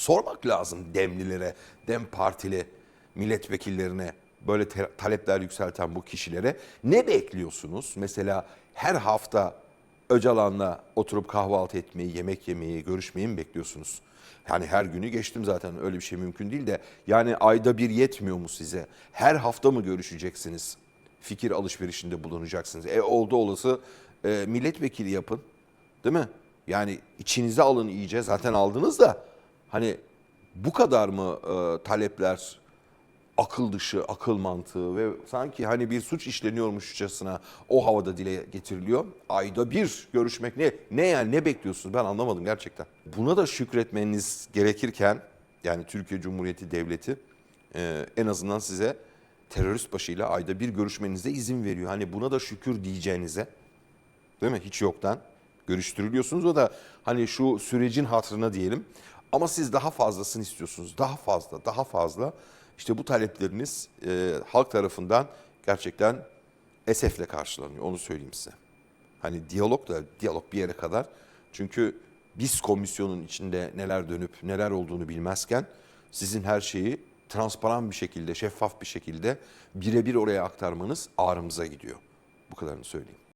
sormak lazım demlilere, dem partili milletvekillerine böyle talepler yükselten bu kişilere ne bekliyorsunuz? Mesela her hafta Öcalan'la oturup kahvaltı etmeyi, yemek yemeyi, görüşmeyi mi bekliyorsunuz? Yani her günü geçtim zaten öyle bir şey mümkün değil de yani ayda bir yetmiyor mu size? Her hafta mı görüşeceksiniz? Fikir alışverişinde bulunacaksınız. E oldu olası e, milletvekili yapın. Değil mi? Yani içinize alın iyice. Zaten aldınız da hani bu kadar mı e, talepler akıl dışı, akıl mantığı ve sanki hani bir suç işleniyormuşçasına o havada dile getiriliyor. Ayda bir görüşmek ne? Ne yani ne bekliyorsunuz? Ben anlamadım gerçekten. Buna da şükretmeniz gerekirken yani Türkiye Cumhuriyeti Devleti e, en azından size terörist başıyla ayda bir görüşmenize izin veriyor. Hani buna da şükür diyeceğinize Değil mi? Hiç yoktan görüştürülüyorsunuz. O da hani şu sürecin hatırına diyelim. Ama siz daha fazlasını istiyorsunuz. Daha fazla, daha fazla. İşte bu talepleriniz e, halk tarafından gerçekten esefle karşılanıyor. Onu söyleyeyim size. Hani diyalog da diyalog bir yere kadar. Çünkü biz komisyonun içinde neler dönüp neler olduğunu bilmezken sizin her şeyi transparan bir şekilde, şeffaf bir şekilde birebir oraya aktarmanız ağrımıza gidiyor. Bu kadarını söyleyeyim.